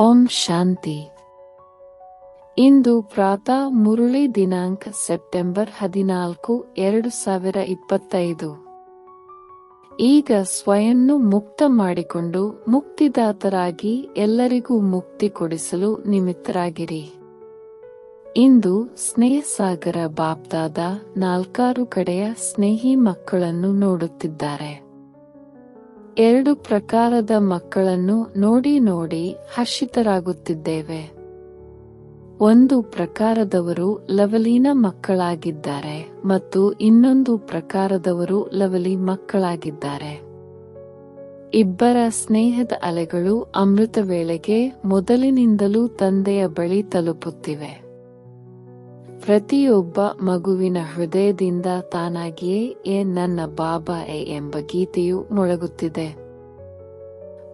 ಓಂ ಶಾಂತಿ. ಇಂದು ಪ್ರಾತಃ ಮುರುಳಿ ದಿನಾಂಕ ಸೆಪ್ಟೆಂಬರ್ ಹದಿನಾಲ್ಕು, ಎರಡು ಸಾವಿರ ಇಪ್ಪತ್ತೈದು. ಈಗ ಸ್ವಯನ್ನು ಮುಕ್ತ ಮಾಡಿಕೊಂಡು ಮುಕ್ತಿದಾತರಾಗಿ ಎಲ್ಲರಿಗೂ ಮುಕ್ತಿ ಕೊಡಿಸಲು ನಿಮಿತ್ತರಾಗಿರಿ. ಇಂದು ಸ್ನೇಹಸಾಗರ ಬಾಪ್ದಾದ ನಾಲ್ಕಾರು ಕಡೆಯ ಸ್ನೇಹಿ ಮಕ್ಕಳನ್ನು ನೋಡುತ್ತಿದ್ದಾರೆ. ಎರಡು ಪ್ರಕಾರದ ಮಕ್ಕಳನ್ನು ನೋಡಿ ನೋಡಿ ಹರ್ಷಿತರಾಗುತ್ತಿದ್ದೇವೆ. ಒಂದು ಪ್ರಕಾರದವರು ಲವಲೀನ ಮಕ್ಕಳಾಗಿದ್ದಾರೆ ಮತ್ತು ಇನ್ನೊಂದು ಪ್ರಕಾರದವರು ಲವಲಿ ಮಕ್ಕಳಾಗಿದ್ದಾರೆ. ಇಬ್ಬರ ಸ್ನೇಹದ ಅಲೆಗಳು ಅಮೃತ ವೇಳೆಗೆ ಮೊದಲಿನಿಂದಲೂ ತಂದೆಯ ಬಳಿ ತಲುಪುತ್ತಿವೆ. ಪ್ರತಿಯೊಬ್ಬ ಮಗುವಿನ ಹೃದಯದಿಂದ ತಾನಾಗಿಯೇ ಏ ನನ್ನ ಬಾಬಾ ಎ ಎಂಬ ಗೀತೆಯು ಮೊಳಗುತ್ತಿದೆ.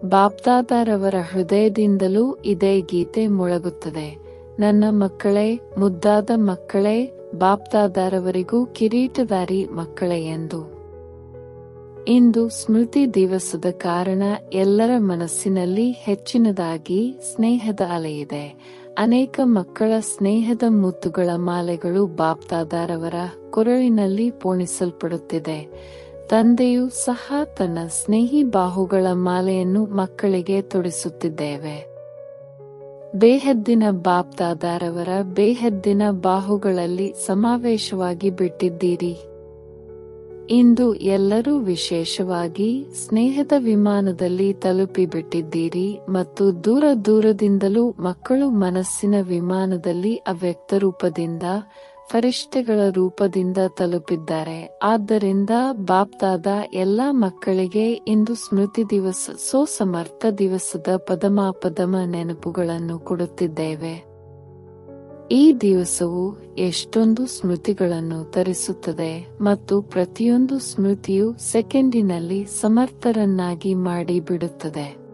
ಬಾಪ್ದಾದಾರವರ ಹೃದಯದಿಂದಲೂ ಇದೇ ಗೀತೆ ಮೊಳಗುತ್ತದೆ. ನನ್ನ ಮಕ್ಕಳೇ, ಮುದ್ದಾದ ಮಕ್ಕಳೇ ಬಾಪ್ದಾದಾರವರಿಗೂ ಕಿರೀಟದಾರಿ ಮಕ್ಕಳೇ ಎಂದು. ಇಂದು ಸ್ಮೃತಿ ದಿವಸದ ಕಾರಣ ಎಲ್ಲರ ಮನಸ್ಸಿನಲ್ಲಿ ಹೆಚ್ಚಿನದಾಗಿ ಸ್ನೇಹದ ಅಲೆಯಿದೆ. ಅನೇಕ ಮಕ್ಕಳ ಸ್ನೇಹದ ಮುತ್ತುಗಳ ಮಾಲೆಗಳು ಬಾಪ್ತಾದಾರವರ ಕೊರಳಿನಲ್ಲಿ ಪೋಣಿಸಲ್ಪಡುತ್ತಿದೆ. ತಂದೆಯು ಸಹ ತನ್ನ ಸ್ನೇಹಿ ಬಾಹುಗಳ ಮಾಲೆಯನ್ನು ಮಕ್ಕಳಿಗೆ ತೊಡಿಸುತ್ತಿದ್ದೇವೆ. ಬೇಹದ್ದಿನ ಬಾಪ್ತಾದಾರವರ ಬೇಹದ್ದಿನ ಬಾಹುಗಳಲ್ಲಿ ಸಮಾವೇಶವಾಗಿ ಬಿಟ್ಟಿದ್ದೀರಿ. ಇಂದು ಎಲ್ಲರೂ ವಿಶೇಷವಾಗಿ ಸ್ನೇಹದ ವಿಮಾನದಲ್ಲಿ ತಲುಪಿಬಿಟ್ಟಿದ್ದೀರಿ ಮತ್ತು ದೂರ ದೂರದಿಂದಲೂ ಮಕ್ಕಳು ಮನಸ್ಸಿನ ವಿಮಾನದಲ್ಲಿ ಅವ್ಯಕ್ತ ರೂಪದಿಂದ, ಫರಿಷ್ಠೆಗಳ ರೂಪದಿಂದ ತಲುಪಿದ್ದಾರೆ. ಆದ್ದರಿಂದ ಬಾಪ್ತಾದ ಎಲ್ಲಾ ಮಕ್ಕಳಿಗೆ ಇಂದು ಸ್ಮೃತಿ ದಿವಸ ಸೋ ಸಮರ್ಥ ದಿವಸದ ಪದಮಾಪದಮ ನೆನಪುಗಳನ್ನು ಕೊಡುತ್ತಿದ್ದೇವೆ. ಈ ದಿವಸವು ಎಷ್ಟೊಂದು ಸ್ಮೃತಿಗಳನ್ನು ತರಿಸುತ್ತದೆ ಮತ್ತು ಪ್ರತಿಯೊಂದು ಸ್ಮೃತಿಯು ಸೆಕೆಂಡಿನಲ್ಲಿ ಸಮರ್ಥರನ್ನಾಗಿ ಮಾಡಿ ಬಿಡುತ್ತದೆ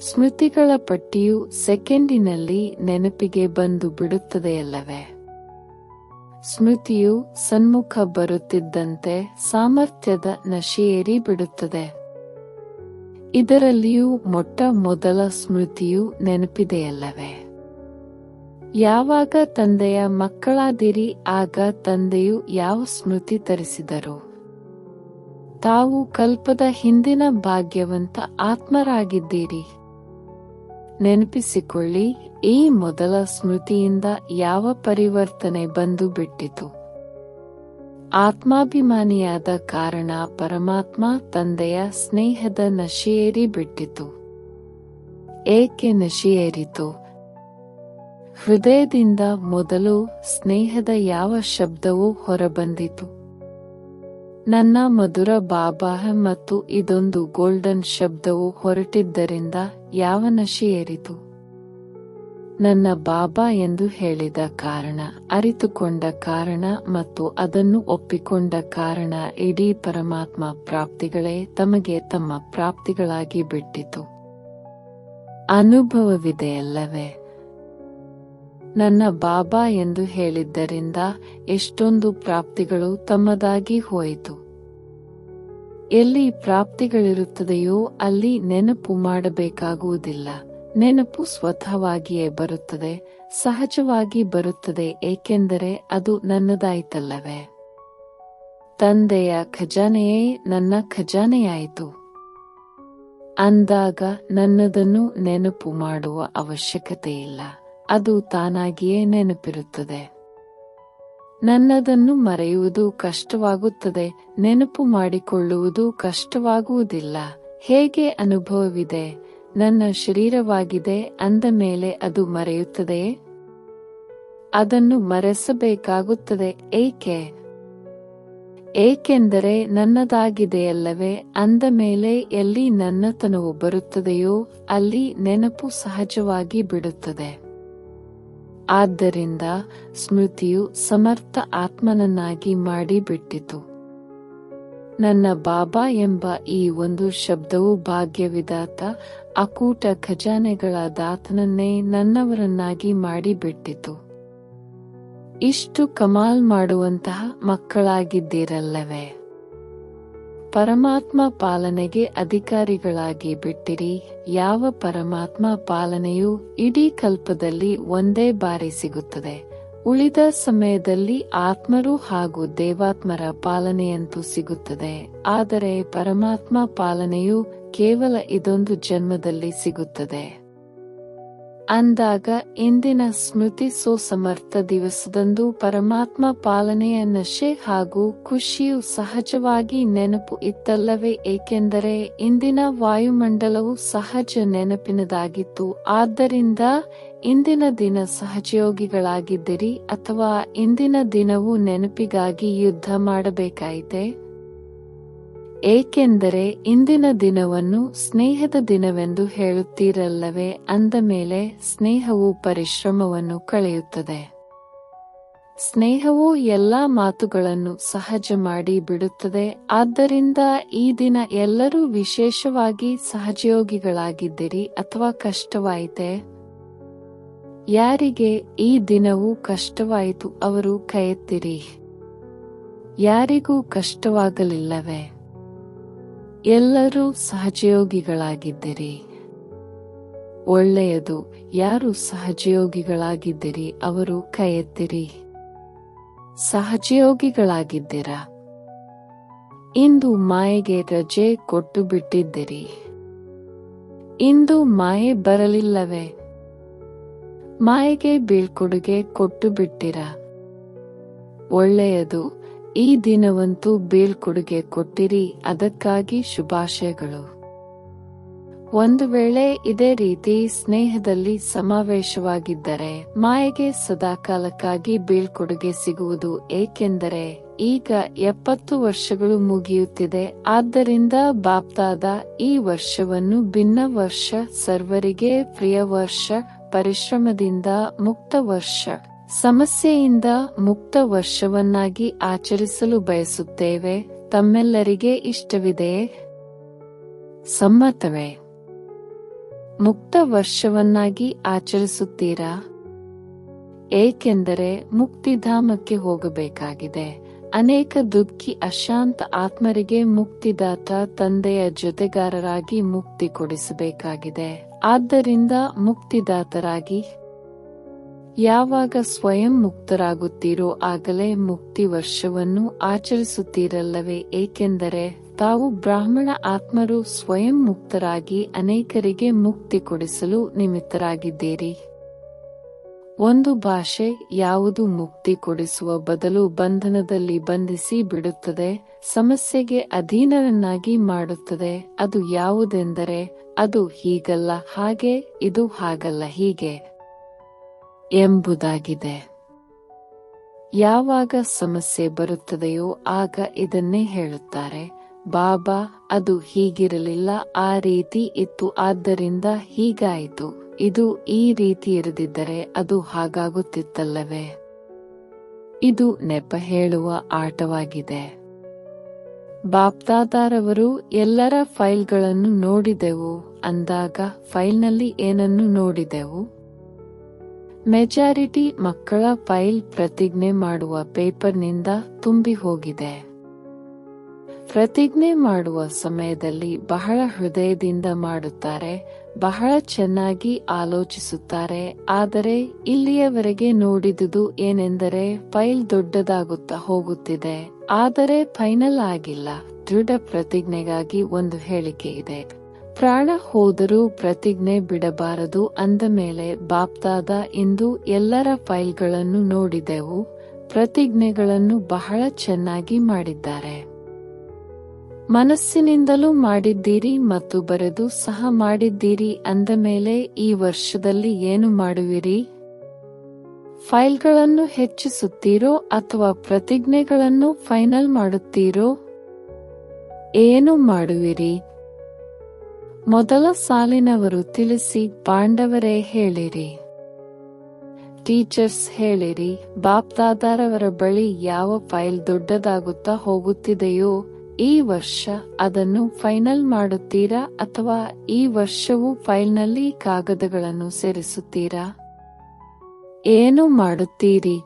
ಸ್ಮೃತಿಗಳ ಪಟ್ಟಿಯು ಸೆಕೆಂಡಿನಲ್ಲಿ ನೆನಪಿಗೆ ಬಂದು ಬಿಡುತ್ತದೆಯಲ್ಲವೇ? ಸ್ಮೃತಿಯು ಸನ್ಮುಖ ಬರುತ್ತಿದ್ದಂತೆ ಸಾಮರ್ಥ್ಯದ ನಶೆಯೇರಿ ಬಿಡುತ್ತದೆ ಇದರಲ್ಲಿಯೂ ಮೊಟ್ಟ ಮೊದಲ ಸ್ಮೃತಿಯು ನೆನಪಿದೆಯಲ್ಲವೇ? ಯಾವಾಗ ತಂದೆಯ ಮಕ್ಕಳಾದಿರಿ, ಆಗ ತಂದೆಯು ಯಾವ ಸ್ಮೃತಿ ತರಿಸಿದರು? ತಾವು ಕಲ್ಪದ ಹಿಂದಿನ ಭಾಗ್ಯವಂತ ಆತ್ಮರಾಗಿದ್ದೀರಿ. ನೆನಪಿಸಿಕೊಳ್ಳಿ, ಈ ಮೊದಲ ಸ್ಮೃತಿಯಿಂದ ಯಾವ ಪರಿವರ್ತನೆ ಬಂದು ಬಿಟ್ಟಿತು? ಆತ್ಮಾಭಿಮಾನಿಯಾದ ಕಾರಣ ಪರಮಾತ್ಮ ತಂದೆಯ ಸ್ನೇಹದ ನಶೆಯೇರಿ ಬಿಟ್ಟಿತು. ಏಕೆ ನಶೆಯೇರಿತು? ಹೃದಯದಿಂದ ಮೊದಲು ಸ್ನೇಹದ ಯಾವ ಶಬ್ದವೂ ಹೊರಬಂದಿತು. ನನ್ನ ಮಧುರ ಬಾಬಾ ಮತ್ತು ಇದೊಂದು ಗೋಲ್ಡನ್ ಶಬ್ದವು ಹೊರಟಿದ್ದರಿಂದ ಯಾವ ನಶೆಯೇರಿತು ನನ್ನ ಬಾಬಾ ಎಂದು ಹೇಳಿದ ಕಾರಣ, ಅರಿತುಕೊಂಡ ಕಾರಣ ಮತ್ತು ಅದನ್ನು ಒಪ್ಪಿಕೊಂಡ ಕಾರಣ ಇಡೀ ಪರಮಾತ್ಮ ಪ್ರಾಪ್ತಿಗಳೇ ತಮಗೆ ತಮ್ಮ ಪ್ರಾಪ್ತಿಗಳಾಗಿ ಬಿಟ್ಟಿತು. ಅನುಭವವಿದೆಯಲ್ಲವೇ? ನನ್ನ ಬಾಬಾ ಎಂದು ಹೇಳಿದ್ದರಿಂದ ಎಷ್ಟೊಂದು ಪ್ರಾಪ್ತಿಗಳು ತಮ್ಮದಾಗಿ ಹೋಯಿತು. ಎಲ್ಲಿ ಪ್ರಾಪ್ತಿಗಳಿರುತ್ತದೆಯೋ ಅಲ್ಲಿ ನೆನಪು ಮಾಡಬೇಕಾಗುವುದಿಲ್ಲ. ನೆನಪು ಸ್ವತಃವಾಗಿಯೇ ಬರುತ್ತದೆ, ಸಹಜವಾಗಿ ಬರುತ್ತದೆ, ಏಕೆಂದರೆ ಅದು ನನ್ನದಾಯಿತಲ್ಲವೇ? ತಂದೆಯ ಖಜಾನೆಯೇ ನನ್ನ ಖಜಾನೆಯಾಯಿತು. ಅಂದಾಗ ನನ್ನದನ್ನು ನೆನಪು ಮಾಡುವ ಅವಶ್ಯಕತೆ ಇಲ್ಲ ಅದು ತಾನಾಗಿಯೇ ನೆನಪಿರುತ್ತದೆ. ನನ್ನದನ್ನು ಮರೆಯುವುದು ಕಷ್ಟವಾಗುತ್ತದೆ, ನೆನಪು ಮಾಡಿಕೊಳ್ಳುವುದು ಕಷ್ಟವಾಗುವುದಿಲ್ಲ. ಹೇಗೆ ಅನುಭವವಿದೆ? ನನ್ನ ಶರೀರವಾಗಿದೆ ಅಂದ ಮೇಲೆ ಅದು ಮರೆಯುತ್ತದೆಯೇ? ಅದನ್ನು ಮರೆಸಬೇಕಾಗುತ್ತದೆ, ಏಕೆ? ಏಕೆಂದರೆ ನನ್ನದಾಗಿದೆಯಲ್ಲವೇ, ಅಂದ ಮೇಲೆ ಎಲ್ಲಿ ನನ್ನತನವು ಬರುತ್ತದೆಯೋ, ಅಲ್ಲಿ ನೆನಪು ಸಹಜವಾಗಿ ಬಿಡುತ್ತದೆ. ಆದ್ದರಿಂದ ಸ್ಮೃತಿಯು ಸಮರ್ಥ ಆತ್ಮನನ್ನಾಗಿ ಮಾಡಿಬಿಟ್ಟಿತು. ನನ್ನ ಬಾಬಾ ಎಂಬ ಈ ಒಂದು ಶಬ್ದವು ಭಾಗ್ಯವಿದಾತ, ಅಕೂಟ ಖಜಾನೆಗಳ ದಾತನನ್ನೇ ನನ್ನವರನ್ನಾಗಿ ಮಾಡಿಬಿಟ್ಟಿತು. ಇಷ್ಟು ಕಮಾಲ್ ಮಾಡುವಂತಹ ಮಕ್ಕಳಾಗಿದ್ದೀರಲ್ಲವೇ? ಪರಮಾತ್ಮ ಪಾಲನೆಗೆ ಅಧಿಕಾರಿಗಳಾಗಿ ಬಿಟ್ಟಿರಿ. ಯಾವ ಪರಮಾತ್ಮ ಪಾಲನೆಯು ಇಡೀ ಕಲ್ಪದಲ್ಲಿ ಒಂದೇ ಬಾರಿ ಸಿಗುತ್ತದೆ. ಉಳಿದ ಸಮಯದಲ್ಲಿ ಆತ್ಮರು ಹಾಗೂ ದೇವಾತ್ಮರ ಪಾಲನೆಯಂತೂ ಸಿಗುತ್ತದೆ. ಆದರೆ ಪರಮಾತ್ಮ ಪಾಲನೆಯು ಕೇವಲ ಇದೊಂದು ಜನ್ಮದಲ್ಲಿ ಸಿಗುತ್ತದೆ. ಅಂದಾಗ ಇಂದಿನ ಸ್ಮೃತಿ ಸಮರ್ಥ ದಿವಸದಂದು ಪರಮಾತ್ಮ ಪಾಲನೆಯ ನಶೆ ಹಾಗೂ ಖುಷಿಯು ಸಹಜವಾಗಿ ನೆನಪು ಇತ್ತಲ್ಲವೇ ಏಕೆಂದರೆ ಇಂದಿನ ವಾಯುಮಂಡಲವು ಸಹಜ ನೆನಪಿನದಾಗಿತ್ತು. ಆದ್ದರಿಂದ ಇಂದಿನ ದಿನ ಸಹಜಯೋಗಿಗಳಾಗಿದ್ದಿರಿ ಅಥವಾ ಇಂದಿನ ದಿನವೂ ನೆನಪಿಗಾಗಿ ಯುದ್ಧ ಮಾಡಬೇಕಾಯಿತೆ? ಏಕೆಂದರೆ ಇಂದಿನ ದಿನವನ್ನು ಸ್ನೇಹದ ದಿನವೆಂದು ಹೇಳುತ್ತೀರಲ್ಲವೇ, ಅಂದ ಮೇಲೆ ಸ್ನೇಹವು ಪರಿಶ್ರಮವನ್ನು ಕಳೆಯುತ್ತದೆ. ಸ್ನೇಹವು ಎಲ್ಲಾ ಮಾತುಗಳನ್ನು ಸಹಜ ಮಾಡಿ ಬಿಡುತ್ತದೆ, ಆದ್ದರಿಂದ ಈ ದಿನ ಎಲ್ಲರೂ ವಿಶೇಷವಾಗಿ ಸಹಜಯೋಗಿಗಳಾಗಿದ್ದೀರಿ ಅಥವಾ ಕಷ್ಟವಾಯಿತೆ? ಯಾರಿಗೆ ಈ ದಿನವೂ ಕಷ್ಟವಾಯಿತು ಅವರು ಕೈಯತ್ತಿರಿ ಯಾರಿಗೂ ಕಷ್ಟವಾಗಲಿಲ್ಲವೇ? ಎಲ್ಲರೂ ಸಹಜಯೋಗಿಗಳಾಗಿದ್ದಿರಿ. ಒಳ್ಳೆಯದು, ಯಾರು ಸಹಜಯೋಗಿಗಳಾಗಿದ್ದಿರಿ ಅವರು ಕೈ ಎತ್ತಿರಿ ಸಹಜಯೋಗಿಗಳಾಗಿದ್ದೀರಾ? ಇಂದು ಮಾಯೆಗೆ ರಜೆ ಕೊಟ್ಟು ಬಿಟ್ಟಿದ್ದೀರಿ ಇಂದು ಮಾಯೆ ಬರಲಿಲ್ಲವೇ? ಮಾಯೆಗೆ ಬೀಳ್ಕೊಡುಗೆ ಕೊಟ್ಟು ಬಿಟ್ಟಿರ ಒಳ್ಳೆಯದು ಈ ದಿನವಂತೂ ಬೀಳ್ಕೊಡುಗೆ ಕೊಟ್ಟಿರಿ, ಅದಕ್ಕಾಗಿ ಶುಭಾಶಯಗಳು. ಒಂದು ವೇಳೆ ಇದೇ ರೀತಿ ಸ್ನೇಹದಲ್ಲಿ ಸಮಾವೇಶವಾಗಿದ್ದರೆ, ಮಾಯೆಗೆ ಸದಾಕಾಲಕ್ಕಾಗಿ ಬೀಳ್ಕೊಡುಗೆ ಸಿಗುವುದು ಏಕೆಂದರೆ, ಈಗ ಎಪ್ಪತ್ತು ವರ್ಷಗಳು ಮುಗಿಯುತ್ತಿದೆ, ಆದ್ದರಿಂದ ಬಾಪ್ತಾದ ಈ ವರ್ಷವನ್ನು ಭಿನ್ನ ವರ್ಷ ಸರ್ವರಿಗೆ ಪ್ರಿಯ ವರ್ಷ, ಪರಿಶ್ರಮದಿಂದ ಮುಕ್ತ ವರ್ಷ. ಸಮಸ್ಯೆಯಿಂದ ಮುಕ್ತ ವರ್ಷವನ್ನಾಗಿ ಆಚರಿಸಲು ಬಯಸುತ್ತೇವೆ. ತಮ್ಮೆಲ್ಲರಿಗೆ ಇಷ್ಟವಿದೆಯೇ ಸಮ್ಮತವೇ. ಮುಕ್ತ ವರ್ಷವನ್ನಾಗಿ ಆಚರಿಸುತ್ತೀರಾ? ಏಕೆಂದರೆ ಮುಕ್ತಿಧಾಮಕ್ಕೆ ಹೋಗಬೇಕಾಗಿದೆ. ಅನೇಕ ದುಃಖಿ ಅಶಾಂತ ಆತ್ಮರಿಗೆ ಮುಕ್ತಿದಾತ ತಂದೆಯ ಜೊತೆಗಾರರಾಗಿ ಮುಕ್ತಿ ಕೊಡಿಸಬೇಕಾಗಿದೆ. ಆದ್ದರಿಂದ ಮುಕ್ತಿದಾತರಾಗಿ ಯಾವಾಗ ಸ್ವಯಂ ಮುಕ್ತರಾಗುತ್ತೀರೋ ಆಗಲೇ ಮುಕ್ತಿ ವರ್ಷವನ್ನು ಆಚರಿಸುತ್ತೀರಲ್ಲವೇ? ಏಕೆಂದರೆ ತಾವು ಬ್ರಾಹ್ಮಣ ಆತ್ಮರು ಸ್ವಯಂ ಮುಕ್ತರಾಗಿ ಅನೇಕರಿಗೆ ಮುಕ್ತಿ ಕೊಡಿಸಲು ನಿಮಿತ್ತರಾಗಿದ್ದೀರಿ. ಒಂದು ಭಾಷೆ ಯಾವುದು ಮುಕ್ತಿ ಕೊಡಿಸುವ ಬದಲು ಬಂಧನದಲ್ಲಿ ಬಂಧಿಸಿ ಬಿಡುತ್ತದೆ, ಸಮಸ್ಯೆಗೆ ಅಧೀನರನ್ನಾಗಿ ಮಾಡುತ್ತದೆ, ಅದು ಯಾವುದೆಂದರೆ ಅದು ಹೀಗಲ್ಲ, ಹಾಗೆ ಇದು ಹಾಗಲ್ಲ, ಹೀಗೆ. ಎಂಬುದಾಗಿದೆ. ಯಾವಾಗ ಸಮಸ್ಯೆ ಬರುತ್ತದೆಯೋ ಆಗ ಇದನ್ನೇ ಹೇಳುತ್ತಾರೆ, ಬಾಬಾ, ಅದು ಹೀಗಿರಲಿಲ್ಲ, ಆ ರೀತಿ ಇತ್ತು, ಆದ್ದರಿಂದ ಹೀಗಾಯಿತು. ಇದು ಈ ರೀತಿ ಇರದಿದ್ದರೆ ಅದು ಹಾಗಾಗುತ್ತಿತ್ತಲ್ಲವೇ? ಇದು ನೆಪ ಹೇಳುವ ಆಟವಾಗಿದೆ. ಬಾಪ್ತಾದಾರವರು, ಎಲ್ಲರ ಫೈಲ್ಗಳನ್ನು ನೋಡಿದೆವು, ಅಂದಾಗ ಫೈಲ್ನಲ್ಲಿ ಏನನ್ನು ನೋಡಿದೆವು? ಮೆಜಾರಿಟಿ ಮಕ್ಕಳ ಫೈಲ್ ಪ್ರತಿಜ್ಞೆ ಮಾಡುವ ಪೇಪರ್ನಿಂದ ತುಂಬಿ ಹೋಗಿದೆ. ಪ್ರತಿಜ್ಞೆ ಮಾಡುವ ಸಮಯದಲ್ಲಿ ಬಹಳ ಹೃದಯದಿಂದ ಮಾಡುತ್ತಾರೆ, ಬಹಳ ಚೆನ್ನಾಗಿ ಆಲೋಚಿಸುತ್ತಾರೆ, ಆದರೆ ಇಲ್ಲಿಯವರೆಗೆ ನೋಡಿದುದು ಏನೆಂದರೆ ಫೈಲ್ ದೊಡ್ಡದಾಗುತ್ತಾ ಹೋಗುತ್ತಿದೆ, ಆದರೆ ಫೈನಲ್ ಆಗಿಲ್ಲ. ದೃಢ ಪ್ರತಿಜ್ಞೆಗಾಗಿ ಒಂದು ಹೇಳಿಕೆ ಇದೆ. ಪ್ರಾಣ ಹೋದರೂ ಪ್ರತಿಜ್ಞೆ ಬಿಡಬಾರದು ಅಂದ ಮೇಲೆ ಬಾಪ್ತಾದ, ಇಂದು ಎಲ್ಲರ ಫೈಲ್ಗಳನ್ನು ನೋಡಿದೆವು, ಪ್ರತಿಜ್ಞೆಗಳನ್ನು ಬಹಳ ಚೆನ್ನಾಗಿ ಮಾಡಿದ್ದಾರೆ. ಮನಸ್ಸಿನಿಂದಲೂ ಮಾಡಿದ್ದೀರಿ ಮತ್ತು ಬರೆದು ಸಹ ಮಾಡಿದ್ದೀರಿ ಅಂದ ಮೇಲೆ ಈ ವರ್ಷದಲ್ಲಿ ಏನು ಮಾಡುವಿರಿ? ಫೈಲ್ಗಳನ್ನು ಹೆಚ್ಚಿಸುತ್ತೀರೋ ಅಥವಾ ಪ್ರತಿಜ್ಞೆಗಳನ್ನು ಫೈನಲ್ ಮಾಡುತ್ತೀರೋ? ಏನು ಮಾಡುವಿರಿ? ಮೊದಲ ಸಾಲಿನವರು ತಿಳಿಸಿ ಪಾಂಡವರೇ ಹೇಳಿರಿ. ಟೀಚರ್ಸ್ ಹೇಳಿರಿ ಬಾಪ್ದಾದಾರವರ ಬಳಿ ಯಾವ ಫೈಲ್ ದೊಡ್ಡದಾಗುತ್ತಾ ಹೋಗುತ್ತಿದೆಯೋ, ಈ ವರ್ಷ ಅದನ್ನು ಫೈನಲ್ ಮಾಡುತ್ತೀರಾ ಅಥವಾ ಈ ವರ್ಷವೂ ಫೈಲ್ನಲ್ಲಿ ಕಾಗದಗಳನ್ನು ಸೇರಿಸುತ್ತೀರಾ? ಏನು ಮಾಡುತ್ತೀರಿ?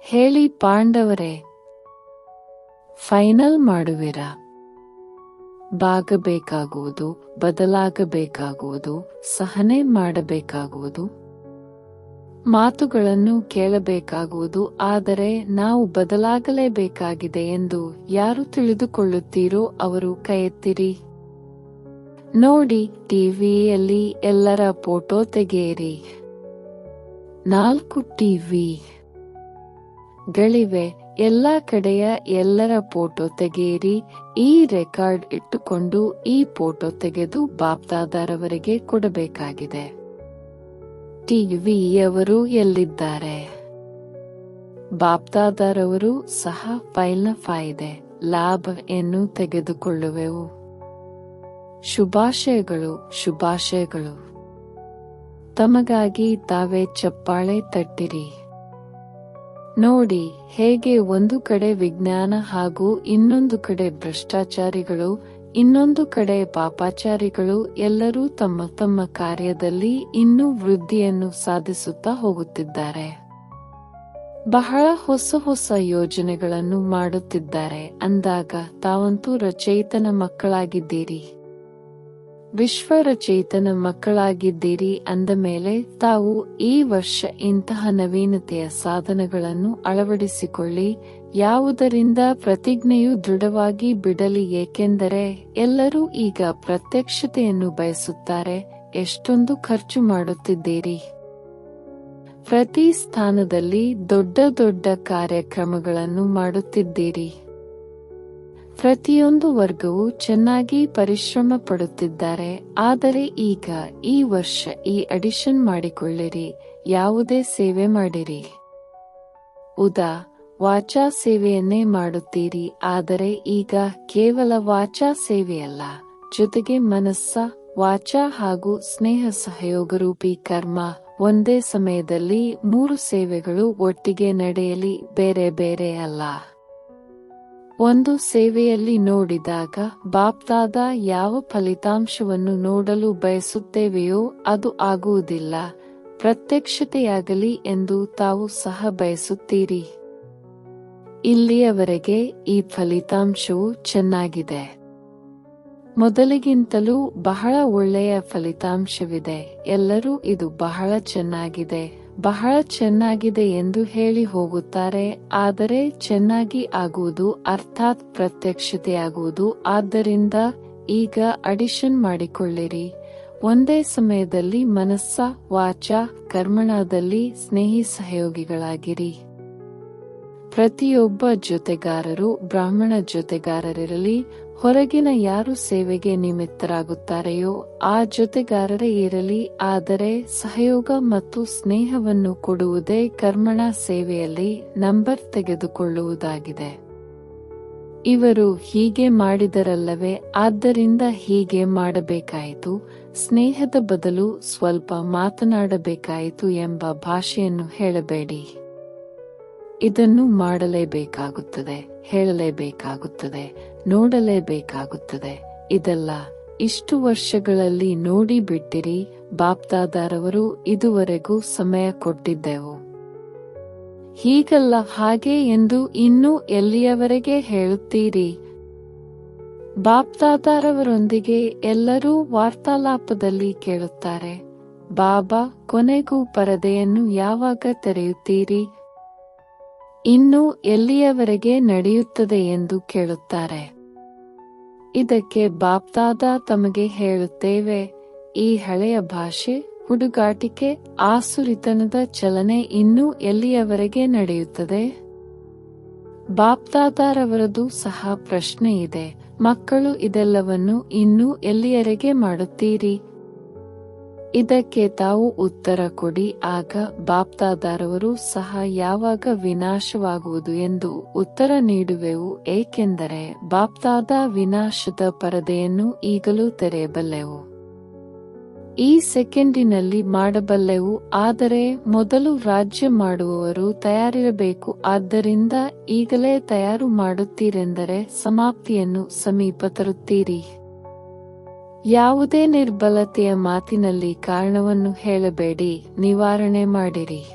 ಹೇಳಿ ಪಾಂಡವರೇ. ಫೈನಲ್ ಮಾಡುವಿರಾ? ಬಾಗಬೇಕಾಗುವುದು, ಬದಲಾಗಬೇಕಾಗುವುದು, ಸಹನೆ ಮಾಡಬೇಕಾಗುವುದು. ಮಾತುಗಳನ್ನು ಕೇಳಬೇಕಾಗುವುದು, ಆದರೆ ನಾವು ಬದಲಾಗಲೇಬೇಕಾಗಿದೆ ಎಂದು ಯಾರು ತಿಳಿದುಕೊಳ್ಳುತ್ತೀರೋ ಅವರು ಕೈಯೆತ್ತಿರಿ. ನೋಡಿ, ಟಿವಿಯಲ್ಲಿ ಎಲ್ಲರ ಫೋಟೋ ತೆಗೆಯಿರಿ. ನಾಲ್ಕು ಟಿವಿ ಗಳಿವೆ. ಎಲ್ಲ ಕಡೆಯ ಎಲ್ಲರ ಫೋಟೋ ತೆಗೆಯಿರಿ. ಈ ರೆಕಾರ್ಡ್ ಇಟ್ಟುಕೊಂಡು ಈ ಫೋಟೋ ತೆಗೆದು ಬಾಪ್ದಾದಾರವರಿಗೆ ಕೊಡಬೇಕಾಗಿದೆ. ಟಿವಿಯವರು ಎಲ್ಲಿದ್ದಾರೆ? ಬಾಪ್ದಾದಾರವರು ಸಹ ಫೈಲ್ನ ಫಾಯಿದೆ, ಲಾಭ ಎನ್ನು ತೆಗೆದುಕೊಳ್ಳುವೆವು. ಶುಭಾಶಯಗಳು ಶುಭಾಶಯಗಳು. ತಮಗಾಗಿ ತಾವೇ ಚಪ್ಪಾಳೆ ತಟ್ಟಿರಿ. ನೋಡಿ, ಹೇಗೆ ಒಂದು ಕಡೆ ವಿಜ್ಞಾನ ಹಾಗೂ ಇನ್ನೊಂದು ಕಡೆ ಭ್ರಷ್ಟಾಚಾರಿಗಳು, ಇನ್ನೊಂದು ಕಡೆ ಪಾಪಾಚಾರಿಗಳು ಎಲ್ಲರೂ ತಮ್ಮ ತಮ್ಮ ಕಾರ್ಯದಲ್ಲಿ ಇನ್ನೂ ವೃದ್ಧಿಯನ್ನು ಸಾಧಿಸುತ್ತಾ ಹೋಗುತ್ತಿದ್ದಾರೆ. ಬಹಳ ಹೊಸ ಹೊಸ ಯೋಜನೆಗಳನ್ನು ಮಾಡುತ್ತಿದ್ದಾರೆ. ಅಂದಾಗ ತಾವಂತೂ ರಚಯಿತನ ಮಕ್ಕಳಾಗಿದ್ದೀರಿ. ವಿಶ್ವ ರಚಯಿತನ ಮಕ್ಕಳಾಗಿದ್ದೀರಿ ಅಂದ ಮೇಲೆ ತಾವು ಈ ವರ್ಷ ಇಂತಹ ನವೀನತೆಯ ಸಾಧನಗಳನ್ನು ಅಳವಡಿಸಿಕೊಳ್ಳಿ. ಯಾವುದರಿಂದ ಪ್ರತಿಜ್ಞೆಯು ದೃಢವಾಗಿ ಬಿಡಲಿ ಏಕೆಂದರೆ ಎಲ್ಲರೂ ಈಗ ಪ್ರತ್ಯಕ್ಷತೆಯನ್ನು ಬಯಸುತ್ತಾರೆ. ಎಷ್ಟೊಂದು ಖರ್ಚು ಮಾಡುತ್ತಿದ್ದೀರಿ. ಪ್ರತಿ ಸ್ಥಾನದಲ್ಲಿ ದೊಡ್ಡ ದೊಡ್ಡ ಕಾರ್ಯಕ್ರಮಗಳನ್ನು ಮಾಡುತ್ತಿದ್ದೀರಿ. ಪ್ರತಿಯೊಂದು ವರ್ಗವು ಚೆನ್ನಾಗಿ ಪರಿಶ್ರಮ ಪಡುತ್ತಿದ್ದಾರೆ ಆದರೆ ಈಗ ಈ ವರ್ಷ ಈ ಅಡಿಷನ್ ಮಾಡಿಕೊಳ್ಳಿರಿ. ಯಾವುದೇ ಸೇವೆ ಮಾಡಿರಿ. ಉದಾ, ವಾಚಾ ಸೇವೆಯನ್ನೇ ಮಾಡುತ್ತೀರಿ. ಆದರೆ ಈಗ ಕೇವಲ ವಾಚಾ ಸೇವೆಯಲ್ಲ. ಜೊತೆಗೆ ಮನಸ್ಸ, ವಾಚಾ ಹಾಗೂ ಸ್ನೇಹ ಸಹಯೋಗರೂಪಿ ಕರ್ಮ ಒಂದೇ ಸಮಯದಲ್ಲಿ ಮೂರು ಸೇವೆಗಳು ಒಟ್ಟಿಗೆ ನಡೆಯಲಿ. ಬೇರೆ ಬೇರೆ ಅಲ್ಲ. ಒಂದು ಸೇವೆಯಲ್ಲಿ ನೋಡಿದಾಗ ಬಾಪ್ದಾದ ಯಾವ ಫಲಿತಾಂಶವನ್ನು ನೋಡಲು ಬಯಸುತ್ತೇವೆಯೋ ಅದು ಆಗುವುದಿಲ್ಲ, ಪ್ರತ್ಯಕ್ಷತೆಯಾಗಲಿ ಎಂದು ತಾವು ಸಹ ಬಯಸುತ್ತೀರಿ. ಇಲ್ಲಿಯವರೆಗೆ ಈ ಫಲಿತಾಂಶವು ಚೆನ್ನಾಗಿದೆ. ಮೊದಲಿಗಿಂತಲೂ ಬಹಳ ಒಳ್ಳೆಯ ಫಲಿತಾಂಶವಿದೆ. ಎಲ್ಲರೂ ಇದು ಬಹಳ ಚೆನ್ನಾಗಿದೆ. ಬಹಳ ಚೆನ್ನಾಗಿದೆ ಎಂದು ಹೇಳಿ ಹೋಗುತ್ತಾರೆ, ಆದರೆ ಚೆನ್ನಾಗಿ ಆಗುವುದು ಅರ್ಥಾತ್ ಪ್ರತ್ಯಕ್ಷತೆಯಾಗುವುದು. ಆದ್ದರಿಂದ ಈಗ ಅಡಿಷನ್ ಮಾಡಿಕೊಳ್ಳಿರಿ. ಒಂದೇ ಸಮಯದಲ್ಲಿ ಮನಸ್ಸ, ವಾಚ, ಕರ್ಮಣದಲ್ಲಿ ಸ್ನೇಹಿ ಸಹಯೋಗಿಗಳಾಗಿರಿ. ಪ್ರತಿಯೊಬ್ಬ ಜೊತೆಗಾರರು ಬ್ರಾಹ್ಮಣ ಜೊತೆಗಾರರಿರಲಿ ಹೊರಗಿನ ಯಾರು ಸೇವೆಗೆ ನಿಮಿತ್ತರಾಗುತ್ತಾರೆಯೋ, ಆ ಜೊತೆಗಾರರೇ ಇರಲಿ, ಆದರೆ ಸಹಯೋಗ ಮತ್ತು ಸ್ನೇಹವನ್ನು ಕೊಡುವುದೇ ಕರ್ಮಣ ಸೇವೆಯಲ್ಲಿ ನಂಬರ್ ತೆಗೆದುಕೊಳ್ಳುವುದಾಗಿದೆ. ಇವರು ಹೀಗೆ ಮಾಡಿದರಲ್ಲವೇ, ಆದ್ದರಿಂದ ಹೀಗೆ ಮಾಡಬೇಕಾಯಿತು, ಸ್ನೇಹದ ಬದಲು ಸ್ವಲ್ಪ ಮಾತನಾಡಬೇಕಾಯಿತು ಎಂಬ ಭಾಷೆಯನ್ನು ಹೇಳಬೇಡಿ. ಇದನ್ನು ಮಾಡಲೇಬೇಕಾಗುತ್ತದೆ, ಹೇಳಲೇಬೇಕಾಗುತ್ತದೆ, ನೋಡಲೇಬೇಕಾಗುತ್ತದೆ. ಇದೆಲ್ಲ ಇಷ್ಟು ವರ್ಷಗಳಲ್ಲಿ ನೋಡಿ ಬಿಟ್ಟಿರಿ ಬಾಪ್ದಾದಾರವರು ಇದುವರೆಗೂ ಸಮಯ ಕೊಟ್ಟಿದ್ದೆವು. ಹೀಗಲ್ಲ ಹಾಗೆ ಎಂದು ಇನ್ನೂ ಎಲ್ಲಿಯವರೆಗೆ ಹೇಳುತ್ತೀರಿ? ಬಾಪ್ತಾದಾರವರೊಂದಿಗೆ ಎಲ್ಲರೂ ವಾರ್ತಾಲಾಪದಲ್ಲಿ ಕೇಳುತ್ತಾರೆ, ಬಾಬಾ, ಕೊನೆಗೂ ಪರದೆಯನ್ನು ಯಾವಾಗ ತೆರೆಯುತ್ತೀರಿ? ಇನ್ನು ಎಲ್ಲಿಯವರೆಗೆ ನಡೆಯುತ್ತದೆ ಎಂದು ಕೇಳುತ್ತಾರೆ. ಇದಕ್ಕೆ ಬಾಪ್ದಾದ ತಮಗೆ ಹೇಳುತ್ತೇವೆ, ಈ ಹಳೆಯ ಭಾಷೆ, ಹುಡುಗಾಟಿಕೆ, ಆಸುರಿತನದ ಚಲನೆ ಇನ್ನೂ ಎಲ್ಲಿಯವರೆಗೆ ನಡೆಯುತ್ತದೆ? ಬಾಪ್ದಾದಾರವರದು ಸಹ ಪ್ರಶ್ನೆ ಇದೆ, ಮಕ್ಕಳು ಇದೆಲ್ಲವನ್ನು ಇನ್ನೂ ಎಲ್ಲಿಯವರೆಗೆ ಮಾಡುತ್ತೀರಿ? ಇದಕ್ಕೆ ತಾವು ಉತ್ತರ ಕೊಡಿ, ಆಗ ಬಾಪ್ತಾದಾರವರು ಸಹ ಯಾವಾಗ ವಿನಾಶವಾಗುವುದು ಎಂದು ಉತ್ತರ ನೀಡುವೆವು, ಏಕೆಂದರೆ ಬಾಪ್ತಾದ ವಿನಾಶದ ಪರದೆಯನ್ನು ಈಗಲೂ ತೆರೆಯಬಲ್ಲೆವು. ಈ ಸೆಕೆಂಡಿನಲ್ಲಿ ಮಾಡಬಲ್ಲೆವು, ಆದರೆ ಮೊದಲು ರಾಜ್ಯ ಮಾಡುವವರು ತಯಾರಿರಬೇಕು, ಆದ್ದರಿಂದ ಈಗಲೇ ತಯಾರು ಮಾಡುತ್ತೀರೆಂದರೆ ಸಮಾಪ್ತಿಯನ್ನು ಸಮೀಪ ತರುತ್ತೀರಿ. ಯಾವುದೇ ನಿರ್ಬಲತೆಯ ಮಾತಿನಲ್ಲಿ ಕಾರಣವನ್ನು ಹೇಳಬೇಡಿ, ನಿವಾರಣೆ ಮಾಡಿರಿ.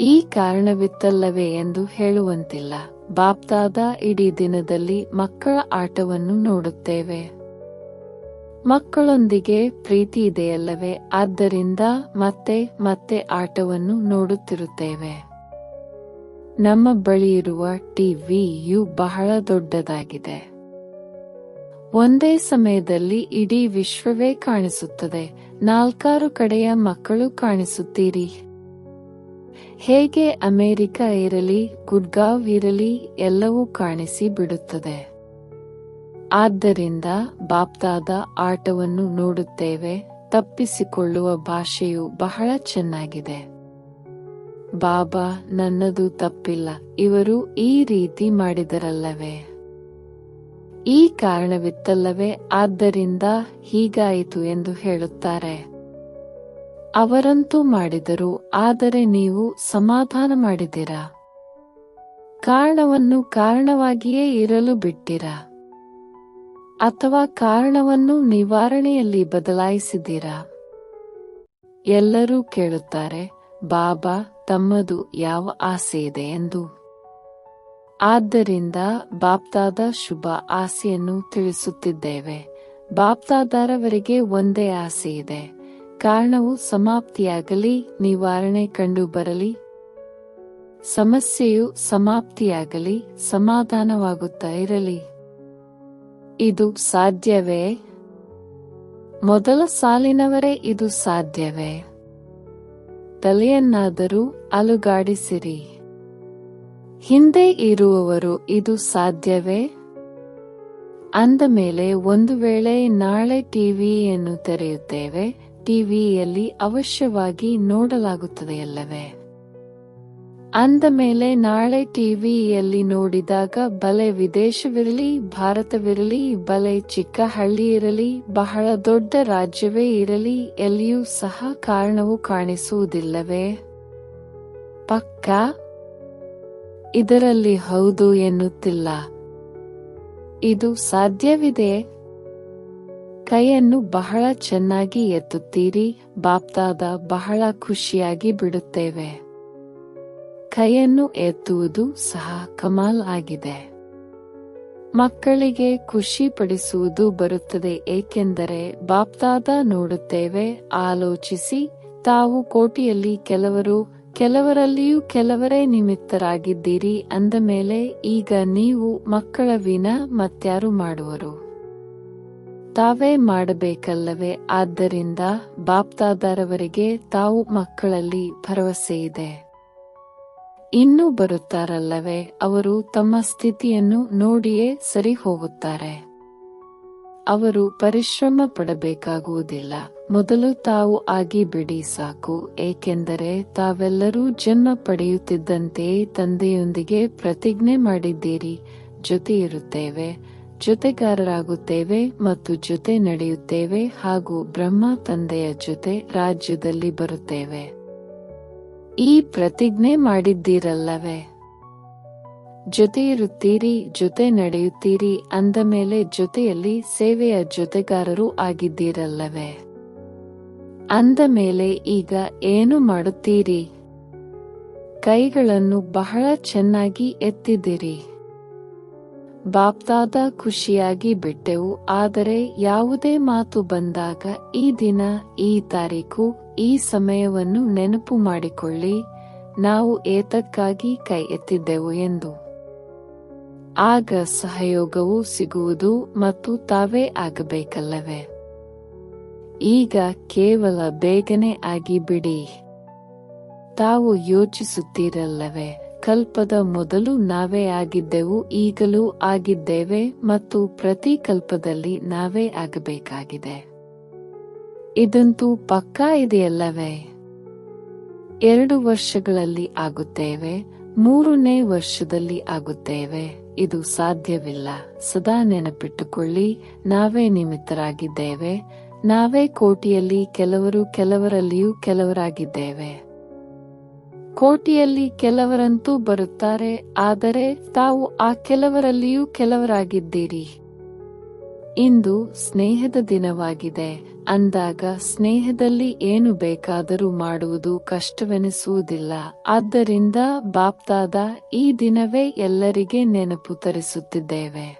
ಈ ಕಾರಣವಿತ್ತಲ್ಲವೇ ಎಂದು ಹೇಳುವಂತಿಲ್ಲ. ಬಾಪ್ದಾದ ಇಡೀ ದಿನದಲ್ಲಿ ಮಕ್ಕಳ ಆಟವನ್ನು ನೋಡುತ್ತೇವೆ. ಮಕ್ಕಳೊಂದಿಗೆ ಪ್ರೀತಿ ಇದೆಯಲ್ಲವೇ, ಆದ್ದರಿಂದ ಮತ್ತೆ ಮತ್ತೆ ಆಟವನ್ನು ನೋಡುತ್ತಿರುತ್ತೇವೆ. ನಮ್ಮ ಬಳಿ ಇರುವ ಟಿವಿಯು ಬಹಳ ದೊಡ್ಡದಾಗಿದೆ. ಒಂದೇ ಸಮಯದಲ್ಲಿ ಇಡೀ ವಿಶ್ವವೇ ಕಾಣಿಸುತ್ತದೆ. ನಾಲ್ಕಾರು ಕಡೆಯ ಮಕ್ಕಳು ಕಾಣಿಸುತ್ತೀರಿ. ಹೇಗೆ ಅಮೆರಿಕ ಇರಲಿ ಗುಡ್ಗಾವ್ ಇರಲಿ, ಎಲ್ಲವೂ ಕಾಣಿಸಿ ಬಿಡುತ್ತದೆ. ಆದ್ದರಿಂದ ಬಾಪ್ದಾದ ಆಟವನ್ನು ನೋಡುತ್ತೇವೆ. ತಪ್ಪಿಸಿಕೊಳ್ಳುವ ಭಾಷೆಯು ಬಹಳ ಚೆನ್ನಾಗಿದೆ. ಬಾಬಾ, ನನ್ನದು ತಪ್ಪಿಲ್ಲ. ಇವರು ಈ ರೀತಿ ಮಾಡಿದರಲ್ಲವೇ? ಈ ಕಾರಣವಿತ್ತಲ್ಲವೇ ಆದ್ದರಿಂದ ಹೀಗಾಯಿತು ಎಂದು ಹೇಳುತ್ತಾರೆ. ಅವರಂತೂ ಮಾಡಿದರು, ಆದರೆ ನೀವು ಸಮಾಧಾನ ಮಾಡಿದಿರಾ ಕಾರಣವನ್ನು ಕಾರಣವಾಗಿಯೇ ಇರಲು ಬಿಟ್ಟಿರಾ. ಅಥವಾ ಕಾರಣವನ್ನು ನಿವಾರಣೆಯಲ್ಲಿ ಬದಲಾಯಿಸಿದ್ದೀರಾ. ಎಲ್ಲರೂ ಕೇಳುತ್ತಾರೆ, ಬಾಬಾ, ತಮ್ಮದು ಯಾವ ಆಸೆ ಇದೆ? ಎಂದು. ಆದ್ದರಿಂದ ಬಾಪ್ತಾದ ಶುಭ ಆಸೆಯನ್ನು ತಿಳಿಸುತ್ತಿದ್ದೇವೆ. ಬಾಪ್ತಾದಾರವರಿಗೆ ಒಂದೇ ಆಸೆ ಇದೆ. ಕಾರಣವು ಸಮಾಪ್ತಿಯಾಗಲಿ, ನಿವಾರಣೆ ಕಂಡು ಬರಲಿ ಸಮಸ್ಯೆಯು ಸಮಾಪ್ತಿಯಾಗಲಿ, ಸಮಾಧಾನವಾಗುತ್ತಾ ಇರಲಿ. ಇದು ಸಾಧ್ಯವೇ? ಮೊದಲ ಸಾಲಿನವರೇ ಇದು ಸಾಧ್ಯವೇ? ತಲೆಯನ್ನಾದರೂ ಅಲುಗಾಡಿಸಿರಿ. ಹಿಂದೆ ಇರುವವರು ಇದು ಸಾಧ್ಯವೇ? ಅಂದ ಮೇಲೆ ಒಂದು ವೇಳೆ ನಾಳೆ ಟಿವಿಯನ್ನು ತೆರೆಯುತ್ತೇವೆ, ಟಿವಿಯಲ್ಲಿ ಅವಶ್ಯವಾಗಿ ನೋಡಲಾಗುತ್ತದೆಯಲ್ಲವೇ? ಅಂದ ಮೇಲೆ ನಾಳೆ ಟಿವಿಯಲ್ಲಿ ನೋಡಿದಾಗ ಬಲೆ ವಿದೇಶವಿರಲಿ, ಭಾರತವಿರಲಿ, ಬಲೆ ಚಿಕ್ಕ ಹಳ್ಳಿ ಇರಲಿ, ಬಹಳ ದೊಡ್ಡ ರಾಜ್ಯವೇ ಇರಲಿ, ಎಲ್ಲಿಯೂ ಸಹ ಕಾರಣವು ಕಾಣಿಸುವುದಿಲ್ಲವೇ? ಪಕ್ಕ? ಇದರಲ್ಲಿ ಹೌದು ಎನ್ನುತ್ತಿಲ್ಲ. ಇದು ಸಾಧ್ಯವಿದೆ? ಕೈಯನ್ನು ಬಹಳ ಚೆನ್ನಾಗಿ ಎತ್ತುತ್ತೀರಿ, ಬಾಪ್ತಾದ ಬಹಳ ಖುಷಿಯಾಗಿ ಬಿಡುತ್ತೇವೆ. ಕೈಯನ್ನು ಎತ್ತುವುದು ಸಹ ಕಮಾಲ್ ಆಗಿದೆ. ಮಕ್ಕಳಿಗೆ ಖುಷಿ ಪಡಿಸುವುದು ಬರುತ್ತದೆ, ಏಕೆಂದರೆ ಬಾಪ್ತಾದ ನೋಡುತ್ತೇವೆ, ಆಲೋಚಿಸಿ, ತಾವು ಕೋಟಿಯಲ್ಲಿ ಕೆಲವರು ಕೆಲವರಲ್ಲಿಯೂ ಕೆಲವರೇ ನಿಮಿತ್ತರಾಗಿದ್ದೀರಿ ಅಂದ ಮೇಲೆ ಈಗ ನೀವು ಮಕ್ಕಳ ವಿನ ಮತ್ಯಾರು ಮಾಡುವರು? ತಾವೇ ಮಾಡಬೇಕಲ್ಲವೇ? ಆದ್ದರಿಂದ ಬಾಪ್ತಾದಾರವರಿಗೆ ತಾವು ಮಕ್ಕಳಲ್ಲಿ ಭರವಸೆ ಇದೆ. ಇನ್ನೂ ಬರುತ್ತಾರಲ್ಲವೇ? ಅವರು ತಮ್ಮ ಸ್ಥಿತಿಯನ್ನು ನೋಡಿಯೇ ಸರಿ ಹೋಗುತ್ತಾರೆ ಅವರು ಪರಿಶ್ರಮ ಪಡಬೇಕಾಗುವುದಿಲ್ಲ. ಮೊದಲು ತಾವು ಆಗಿ ಬಿಡಿ ಸಾಕು, ಏಕೆಂದರೆ ತಾವೆಲ್ಲರೂ ಜನ್ಮ ಪಡೆಯುತ್ತಿದ್ದಂತೆಯೇ ತಂದೆಯೊಂದಿಗೆ ಪ್ರತಿಜ್ಞೆ ಮಾಡಿದ್ದೀರಿ ಜೊತೆ ಇರುತ್ತೇವೆ ಜೊತೆಗಾರರಾಗುತ್ತೇವೆ ಮತ್ತು ಜೊತೆ ನಡೆಯುತ್ತೇವೆ ಹಾಗೂ ಬ್ರಹ್ಮ ತಂದೆಯ ಜೊತೆ ರಾಜ್ಯದಲ್ಲಿ ಬರುತ್ತೇವೆ. ಈ ಪ್ರತಿಜ್ಞೆ ಮಾಡಿದ್ದೀರಲ್ಲವೇ? ಜೊತೆ ಇರುತ್ತೀರಿ ಜೊತೆ ನಡೆಯುತ್ತೀರಿ, ಅಂದ ಮೇಲೆ ಜೊತೆಯಲ್ಲಿ ಸೇವೆಯ ಜೊತೆಗಾರರು ಆಗಿದ್ದೀರಲ್ಲವೇ? ಅಂದ ಮೇಲೆ ಈಗ ಏನು ಮಾಡುತ್ತೀರಿ? ಕೈಗಳನ್ನು ಬಹಳ ಚೆನ್ನಾಗಿ ಎತ್ತಿದ್ದೀರಿ. ಬಾಪ್ತಾದ ಖುಷಿಯಾಗಿ ಬಿಟ್ಟೆವು, ಆದರೆ ಯಾವುದೇ ಮಾತು ಬಂದಾಗ ಈ ದಿನ, ಈ ತಾರೀಕು, ಈ ಸಮಯವನ್ನು ನೆನಪು ಮಾಡಿಕೊಳ್ಳಿ, ನಾವು ಏತಕ್ಕಾಗಿ ಕೈ ಎತ್ತಿದ್ದೆವು ಎಂದು. ಆಗ ಸಹಯೋಗವು ಸಿಗುವುದು ಮತ್ತು ತಾವೇ ಆಗಬೇಕಲ್ಲವೇ? ಈಗ ಕೇವಲ ಬೇಗನೆ ಆಗಿ ಬಿಡಿ. ತಾವು ಯೋಚಿಸುತ್ತೀರಲ್ಲವೇ, ಕಲ್ಪದ ಮೊದಲು ನಾವೇ ಆಗಿದ್ದೆವು, ಈಗಲೂ ಆಗಿದ್ದೇವೆ ಮತ್ತು ಪ್ರತಿ ಕಲ್ಪದಲ್ಲಿ ನಾವೇ ಆಗಬೇಕಾಗಿದೆ. ಇದಂತೂ ಪಕ್ಕಾ ಇದೆಯಲ್ಲವೇ? ಎರಡು ವರ್ಷಗಳಲ್ಲಿ ಆಗುತ್ತೇವೆ, ಮೂರನೇ ವರ್ಷದಲ್ಲಿ ಆಗುತ್ತೇವೆ. ಇದು ಸಾಧ್ಯವಿಲ್ಲ. ಸದಾ ನೆನಪಿಟ್ಟುಕೊಳ್ಳಿ, ನಾವೇ ನಿಮಿತ್ತರಾಗಿದ್ದೇವೆ. ನಾವೇ ಕೋಟಿಯಲ್ಲಿ ಕೆಲವರು ಕೆಲವರಲ್ಲಿಯೂ ಕೆಲವರಾಗಿದ್ದೇವೆ. ಕೋಟಿಯಲ್ಲಿ ಕೆಲವರಂತೂ ಬರುತ್ತಾರೆ, ಆದರೆ ತಾವು ಆ ಕೆಲವರಲ್ಲಿಯೂ ಕೆಲವರಾಗಿದ್ದೀರಿ. ಇಂದು ಸ್ನೇಹದ ದಿನವಾಗಿದೆ. ಅಂದಾಗ ಸ್ನೇಹದಲ್ಲಿ ಏನು ಬೇಕಾದರೂ ಮಾಡುವುದು ಕಷ್ಟವೆನಿಸುವುದಿಲ್ಲ. ಆದ್ದರಿಂದ ಬಾಪ್ತಾದ ಈ ದಿನವೇ ಎಲ್ಲರಿಗೆ ನೆನಪು ತರಿಸುತ್ತಿದ್ದೇವೆ.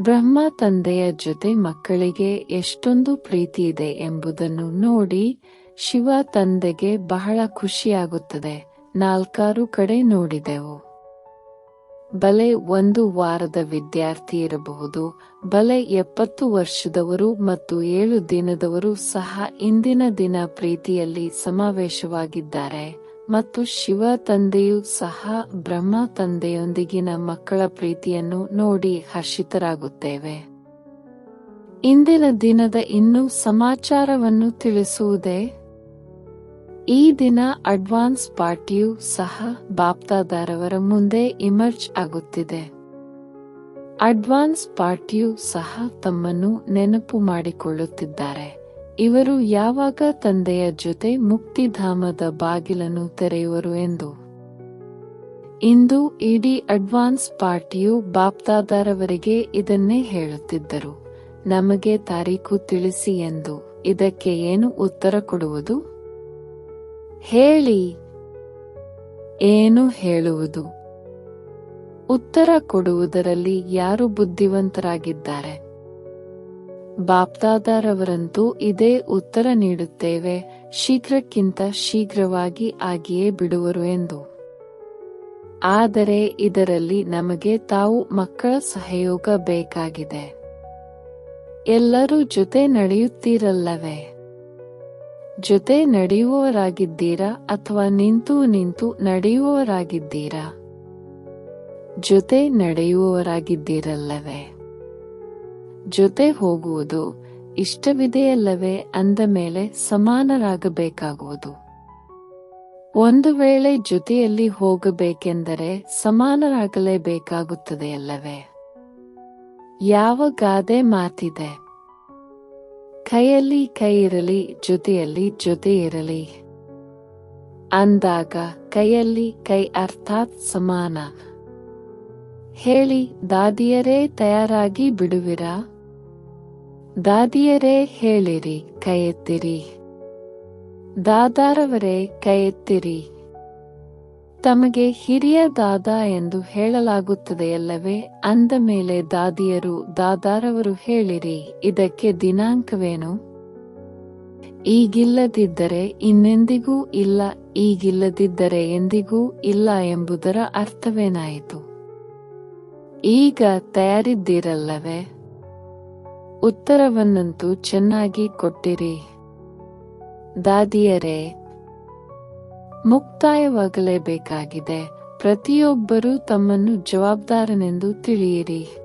ಬ್ರಹ್ಮ ತಂದೆಯ ಜೊತೆ ಮಕ್ಕಳಿಗೆ ಎಷ್ಟೊಂದು ಪ್ರೀತಿ ಇದೆ ಎಂಬುದನ್ನು ನೋಡಿ ಶಿವ ತಂದೆಗೆ ಬಹಳ ಖುಷಿಯಾಗುತ್ತದೆ. ನಾಲ್ಕಾರು ಕಡೆ ನೋಡಿದೆವು. ಬಲೆ ಒಂದು ವಾರದ ವಿದ್ಯಾರ್ಥಿ ಇರಬಹುದು. ಬಲೆ ಎಪ್ಪತ್ತು ವರ್ಷದವರು ಮತ್ತು ಏಳು ದಿನದವರು ಸಹ ಇಂದಿನ ದಿನ ಪ್ರೀತಿಯಲ್ಲಿ ಸಮಾವೇಶವಾಗಿದ್ದಾರೆ. ಮತ್ತು ಶಿವ ತಂದೆಯು ಸಹ ಬ್ರಹ್ಮ ತಂದೆಯೊಂದಿಗಿನ ಮಕ್ಕಳ ಪ್ರೀತಿಯನ್ನು ನೋಡಿ ಹರ್ಷಿತರಾಗುತ್ತೇವೆ. ಇಂದಿನ ದಿನದ ಇನ್ನೂ ಸಮಾಚಾರವನ್ನು ತಿಳಿಸುವುದೇ ಈ ದಿನ ಅಡ್ವಾನ್ಸ್ ಪಾರ್ಟಿಯು ಸಹ ಬಾಪ್ತಾದಾರವರ ಮುಂದೆ ಇಮರ್ಜ್ ಆಗುತ್ತಿದೆ. ಅಡ್ವಾನ್ಸ್ ಪಾರ್ಟಿಯು ಸಹ ತಮ್ಮನ್ನು ನೆನಪು ಮಾಡಿಕೊಳ್ಳುತ್ತಿದ್ದಾರೆ. ಇವರು ಯಾವಾಗ ತಂದೆಯ ಜೊತೆ ಮುಕ್ತಿಧಾಮದ ಬಾಗಿಲನ್ನು ತೆರೆಯುವರು ಎಂದು. ಇಂದು ಇಡೀ ಅಡ್ವಾನ್ಸ್ ಪಾರ್ಟಿಯು ಬಾಪ್ತಾದಾರವರಿಗೆ ಇದನ್ನೇ ಹೇಳುತ್ತಿದ್ದರು. ನಮಗೆ ತಾರೀಕು ತಿಳಿಸಿ ಎಂದು ಇದಕ್ಕೆ ಏನು ಉತ್ತರ ಕೊಡುವುದು? ಹೇಳಿ. ಏನು ಹೇಳುವುದು? ಉತ್ತರ ಕೊಡುವುದರಲ್ಲಿ ಯಾರು ಬುದ್ಧಿವಂತರಾಗಿದ್ದಾರೆ? ಬಾಪ್ತಾದಾರವರಂತೂ ಇದೇ ಉತ್ತರ ನೀಡುತ್ತೇವೆ, ಶೀಘ್ರಕ್ಕಿಂತ ಶೀಘ್ರವಾಗಿ ಆಗಿಯೇ ಬಿಡುವರು ಎಂದು. ಆದರೆ ಇದರಲ್ಲಿ ನಮಗೆ ತಾವು ಮಕ್ಕಳ ಸಹಯೋಗ ಬೇಕಾಗಿದೆ. ಎಲ್ಲರೂ ಜೊತೆ ನಡೆಯುತ್ತೀರಲ್ಲವೇ? ಜೊತೆ ನಡೆಯುವವರಾಗಿದ್ದೀರಾ ಅಥವಾ ನಿಂತು ನಿಂತು ನಡೆಯುವವರಾಗಿದ್ದೀರಾ? ಜೊತೆ ನಡೆಯುವವರಾಗಿದ್ದೀರಲ್ಲವೇ? ಜೊತೆ ಹೋಗುವುದು ಇಷ್ಟವಿದೆಯಲ್ಲವೇ ಅಂದ ಮೇಲೆ ಸಮಾನರಾಗಬೇಕಾಗುವುದು. ಒಂದು ವೇಳೆ ಜೊತೆಯಲ್ಲಿ ಹೋಗಬೇಕೆಂದರೆ ಸಮಾನರಾಗಲೇಬೇಕಾಗುತ್ತದೆಯಲ್ಲವೇ? ಯಾವ ಗಾದೆ ಮಾತಿದೆ? ಕೈಯಲ್ಲಿ ಕೈ ಇರಲಿ ಜೊತೆಯಲ್ಲಿ ಜೊತೆ ಇರಲಿ ಅಂದಾಗ ಕೈಯಲ್ಲಿ ಕೈ ಅರ್ಥಾತ್ ಸಮಾನ. ಹೇಳಿ, ದಾದಿಯರೇ ತಯಾರಾಗಿ ಬಿಡುವಿರಾ? ದಾದಿಯರೇ ಹೇಳಿರಿ ಕೈ ಎತ್ತಿರಿ ದಾದಾರವರೇ ಕೈ ತಮಗೆ ಹಿರಿಯ ದಾದ ಎಂದು ಹೇಳಲಾಗುತ್ತದೆಯಲ್ಲವೇ? ಅಂದ ಮೇಲೆ ದಾದಿಯರು, ದಾದಾರವರು ಹೇಳಿರಿ, ಇದಕ್ಕೆ ದಿನಾಂಕವೇನು? ಈಗಿಲ್ಲದಿದ್ದರೆ ಇನ್ನೆಂದಿಗೂ ಇಲ್ಲ, ಈಗಿಲ್ಲದಿದ್ದರೆ ಎಂದಿಗೂ ಇಲ್ಲ ಎಂಬುದರ ಅರ್ಥವೇನಾಯಿತು? ಈಗ ತಯಾರಿದ್ದೀರಲ್ಲವೇ? ಉತ್ತರವನ್ನಂತೂ ಚೆನ್ನಾಗಿ ಕೊಟ್ಟಿರಿ. ದಾದಿಯರೇ ಮುಕ್ತಾಯವಾಗಲೇಬೇಕಾಗಿದೆ. ಪ್ರತಿಯೊಬ್ಬರೂ ತಮ್ಮನ್ನು ಜವಾಬ್ದಾರನೆಂದು ತಿಳಿಯಿರಿ.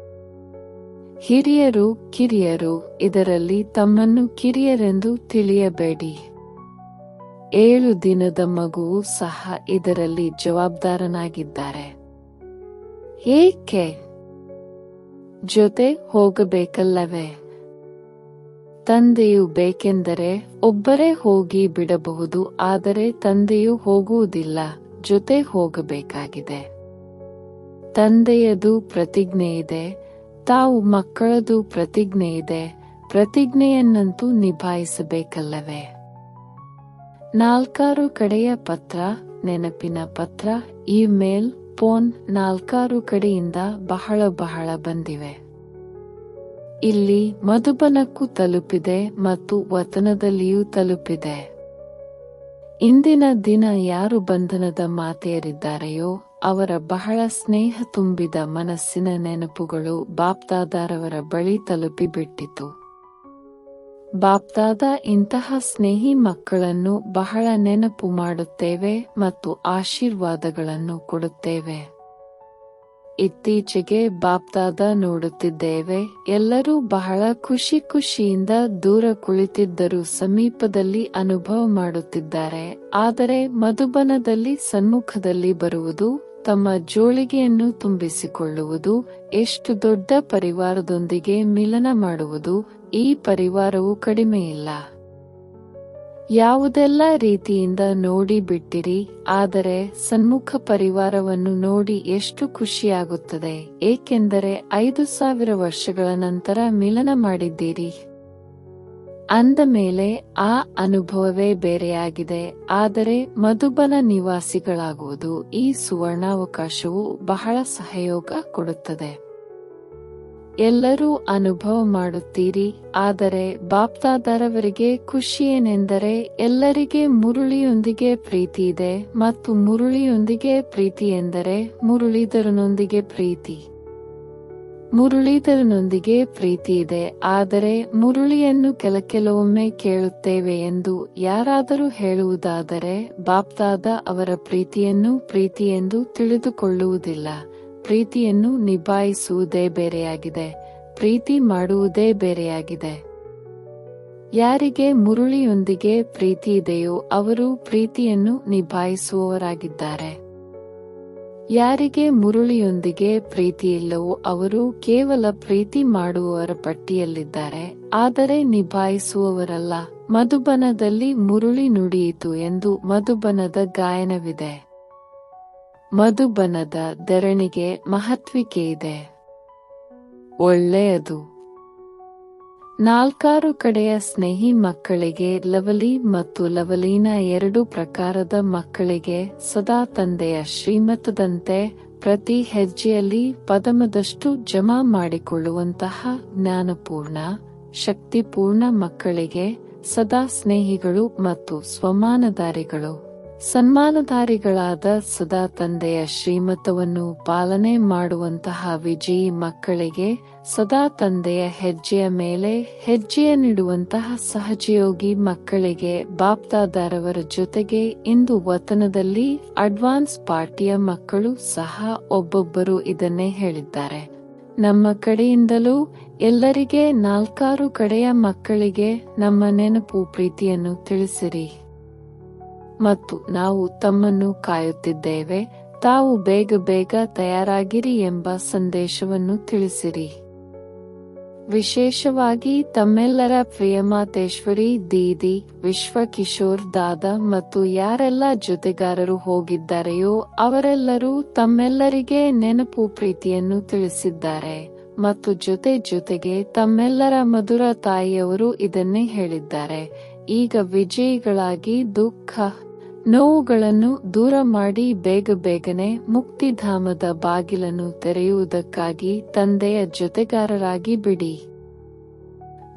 ಹಿರಿಯರು, ಕಿರಿಯರು, ಇದರಲ್ಲಿ ತಮ್ಮನ್ನು ಕಿರಿಯರೆಂದು ತಿಳಿಯಬೇಡಿ. ಏಳು ದಿನದ ಮಗುವು ಸಹ ಇದರಲ್ಲಿ ಜವಾಬ್ದಾರನಾಗಿದ್ದಾರೆ. ಏಕೆ? ಜೊತೆ ಹೋಗಬೇಕಲ್ಲವೇ? ತಂದೆಯು ಬೇಕೆಂದರೆ ಒಬ್ಬರೇ ಹೋಗಿ ಬಿಡಬಹುದು, ಆದರೆ ತಂದೆಯು ಹೋಗುವುದಿಲ್ಲ, ಜೊತೆ ಹೋಗಬೇಕಾಗಿದೆ. ತಂದೆಯದು ಪ್ರತಿಜ್ಞೆ ಇದೆ, ತಾವು ಮಕ್ಕಳದು ಪ್ರತಿಜ್ಞೆ ಇದೆ, ಪ್ರತಿಜ್ಞೆಯನ್ನಂತೂ ನಿಭಾಯಿಸಬೇಕಲ್ಲವೇ? ನಾಲ್ಕಾರು ಕಡೆಯ ಪತ್ರ, ನೆನಪಿನ ಪತ್ರ, ಇಮೇಲ್, ಫೋನ್ ನಾಲ್ಕಾರು ಕಡೆಯಿಂದ ಬಹಳ ಬಹಳ ಬಂದಿವೆ. ಇಲ್ಲಿ ಮಧುಬನಕ್ಕೂ ತಲುಪಿದೆ ಮತ್ತು ವತನದಲ್ಲಿಯೂ ತಲುಪಿದೆ. ಇಂದಿನ ದಿನ ಯಾರು ಬಂಧನದ ಮಾತೆಯರಿದ್ದಾರೆಯೋ, ಅವರ ಬಹಳ ಸ್ನೇಹ ತುಂಬಿದ ಮನಸ್ಸಿನ ನೆನಪುಗಳು ಬಾಪ್ದಾದಾರವರ ಬಳಿ ತಲುಪಿಬಿಟ್ಟಿತು. ಬಾಪ್ದಾದ ಇಂತಹ ಸ್ನೇಹಿ ಮಕ್ಕಳನ್ನು ಬಹಳ ನೆನಪು ಮಾಡುತ್ತೇವೆ ಮತ್ತು ಆಶೀರ್ವಾದಗಳನ್ನು ಕೊಡುತ್ತೇವೆ. ಇತ್ತೀಚೆಗೆ ಬಾಪ್ದಾದ ನೋಡುತ್ತಿದ್ದೇವೆ. ಎಲ್ಲರೂ ಬಹಳ ಖುಷಿ ಖುಷಿಯಿಂದ ದೂರ ಕುಳಿತಿದ್ದರೂ ಸಮೀಪದಲ್ಲಿ ಅನುಭವ ಮಾಡುತ್ತಿದ್ದಾರೆ. ಆದರೆ ಮಧುಬನದಲ್ಲಿ ಸನ್ಮುಖದಲ್ಲಿ ಬರುವುದು, ತಮ್ಮ ಜೋಳಿಗೆಯನ್ನು ತುಂಬಿಸಿಕೊಳ್ಳುವುದು, ಎಷ್ಟು ದೊಡ್ಡ ಪರಿವಾರದೊಂದಿಗೆ ಮಿಲನ ಮಾಡುವುದು, ಈ ಪರಿವಾರವು ಕಡಿಮೆಯಿಲ್ಲ. ಯಾವುದೆಲ್ಲ ರೀತಿಯಿಂದ ನೋಡಿ ಬಿಟ್ಟಿರಿ, ಆದರೆ ಸನ್ಮುಖ ಪರಿವಾರವನ್ನು ನೋಡಿ ಎಷ್ಟು ಖುಷಿಯಾಗುತ್ತದೆ, ಏಕೆಂದರೆ ಐದು ಸಾವಿರ ವರ್ಷಗಳ ನಂತರ ಮಿಲನ ಮಾಡಿದ್ದೀರಿ. ಅಂದ ಮೇಲೆ ಆ ಅನುಭವವೇ ಬೇರೆಯಾಗಿದೆ, ಆದರೆ ಮಧುಬನ ನಿವಾಸಿಗಳಾಗುವುದು ಈ ಸುವರ್ಣಾವಕಾಶವು ಬಹಳ ಸಹಯೋಗ ಕೊಡುತ್ತದೆ. ಎಲ್ಲರೂ ಅನುಭವ ಮಾಡುತ್ತೀರಿ, ಆದರೆ ಬಾಪ್ತಾದರವರಿಗೆ ಖುಷಿಯೇನೆಂದರೆ ಎಲ್ಲರಿಗೆ ಮುರುಳಿಯೊಂದಿಗೆ ಪ್ರೀತಿ ಇದೆ ಮತ್ತು ಮುರುಳಿಯೊಂದಿಗೆ ಪ್ರೀತಿ ಎಂದರೆ ಮುರುಳಿದರನೊಂದಿಗೆ ಪ್ರೀತಿ. ಮುರುಳಿದರನೊಂದಿಗೆ ಪ್ರೀತಿ ಇದೆ, ಆದರೆ ಮುರುಳಿಯನ್ನು ಕೆಲ ಕೆಲವೊಮ್ಮೆ ಕೇಳುತ್ತೇವೆ ಎಂದು ಯಾರಾದರೂ ಹೇಳುವುದಾದರೆ ಬಾಪ್ತಾದ ಅವರ ಪ್ರೀತಿಯನ್ನು ಪ್ರೀತಿ ಎಂದು ತಿಳಿದುಕೊಳ್ಳುವುದಿಲ್ಲ. ಪ್ರೀತಿಯನ್ನು ನಿಭಾಯಿಸುವುದೇ ಬೇರೆಯಾಗಿದೆ. ಪ್ರೀತಿ ಮಾಡುವುದೇ ಬೇರೆಯಾಗಿದೆ. ಯಾರಿಗೆ ಮುರುಳಿಯೊಂದಿಗೆ ಪ್ರೀತಿ ಇದೆಯೋ ಅವರು ಪ್ರೀತಿಯನ್ನು ನಿಭಾಯಿಸುವವರಾಗಿದ್ದಾರೆ. ಯಾರಿಗೆ ಮುರುಳಿಯೊಂದಿಗೆ ಪ್ರೀತಿ ಇಲ್ಲವೋ ಅವರು ಕೇವಲ ಪ್ರೀತಿ ಮಾಡುವವರ ಪಟ್ಟಿಯಲ್ಲಿದ್ದಾರೆ. ಆದರೆ ನಿಭಾಯಿಸುವವರಲ್ಲ. ಮಧುಬನದಲ್ಲಿ ಮುರುಳಿ ನುಡಿಯಿತು ಎಂದು ಮಧುಬನದ ಗಾಯನವಿದೆ. ಮಧುಬನದ ಧರಣಿಗೆ ಮಹತ್ವಿಕೆ ಇದೆ ಒಳ್ಳೆಯದು. ನಾಲ್ಕಾರು ಕಡೆಯ ಸ್ನೇಹಿ ಮಕ್ಕಳಿಗೆ ಲವಲಿ ಮತ್ತು ಲವಲೀನ ಎರಡು ಪ್ರಕಾರದ ಮಕ್ಕಳಿಗೆ ಸದಾ ತಂದೆಯ ಶ್ರೀಮತದಂತೆ ಪ್ರತಿ ಹೆಜ್ಜೆಯಲ್ಲಿ ಪದಮದಷ್ಟು ಜಮಾ ಮಾಡಿಕೊಳ್ಳುವಂತಹ ಜ್ಞಾನಪೂರ್ಣ, ಶಕ್ತಿಪೂರ್ಣ ಮಕ್ಕಳಿಗೆ ಸದಾ ಸ್ನೇಹಿಗಳು ಮತ್ತು ಸ್ವಮಾನಧಾರಿಗಳು. ಸನ್ಮಾನಧಾರಿಗಳಾದ ಸದಾ ತಂದೆಯ ಶ್ರೀಮತವನ್ನು ಪಾಲನೆ ಮಾಡುವಂತಹ ವಿಜಯಿ ಮಕ್ಕಳಿಗೆ ಸದಾ ತಂದೆಯ ಹೆಜ್ಜೆಯ ಮೇಲೆ ಹೆಜ್ಜೆಯ ನೀಡುವಂತಹ ಸಹಜಯೋಗಿ ಮಕ್ಕಳಿಗೆ ಬಾಪ್ತಾದಾರವರ ಜೊತೆಗೆ ಇಂದು ವತನದಲ್ಲಿ ಅಡ್ವಾನ್ಸ್ ಪಾರ್ಟಿಯ ಮಕ್ಕಳು ಸಹ ಒಬ್ಬೊಬ್ಬರು ಇದನ್ನೇ ಹೇಳಿದ್ದಾರೆ. ನಮ್ಮ ಕಡೆಯಿಂದಲೂ ಎಲ್ಲರಿಗೆ ನಾಲ್ಕಾರು ಕಡೆಯ ಮಕ್ಕಳಿಗೆ ನಮ್ಮ ನೆನಪು ಪ್ರೀತಿಯನ್ನು ತಿಳಿಸಿರಿ. ಮತ್ತು ನಾವು ತಮ್ಮನ್ನು ಕಾಯುತ್ತಿದ್ದೇವೆ. ತಾವು ಬೇಗ ಬೇಗ ತಯಾರಾಗಿರಿ ಎಂಬ ಸಂದೇಶವನ್ನು ತಿಳಿಸಿರಿ. ವಿಶೇಷವಾಗಿ ತಮ್ಮೆಲ್ಲರ ಪ್ರಿಯಮಾತೇಶ್ವರಿ, ದೀದಿ ವಿಶ್ವ ಕಿಶೋರ್ ದಾದ ಮತ್ತು ಯಾರೆಲ್ಲ ಜೊತೆಗಾರರು ಹೋಗಿದ್ದಾರೆಯೋ ಅವರೆಲ್ಲರೂ ತಮ್ಮೆಲ್ಲರಿಗೆ ನೆನಪು ಪ್ರೀತಿಯನ್ನು ತಿಳಿಸಿದ್ದಾರೆ. ಮತ್ತು ಜೊತೆ ಜೊತೆಗೆ ತಮ್ಮೆಲ್ಲರ ಮಧುರ ತಾಯಿಯವರು ಇದನ್ನೇ ಹೇಳಿದ್ದಾರೆ. ಈಗ ವಿಜಯಿಗಳಾಗಿ ದುಃಖ ನೋವುಗಳನ್ನು ದೂರ ಮಾಡಿ ಬೇಗ ಬೇಗನೆ ಮುಕ್ತಿಧಾಮದ ಬಾಗಿಲನ್ನು ತೆರೆಯುವುದಕ್ಕಾಗಿ ತಂದೆಯ ಜೊತೆಗಾರರಾಗಿ ಬಿಡಿ.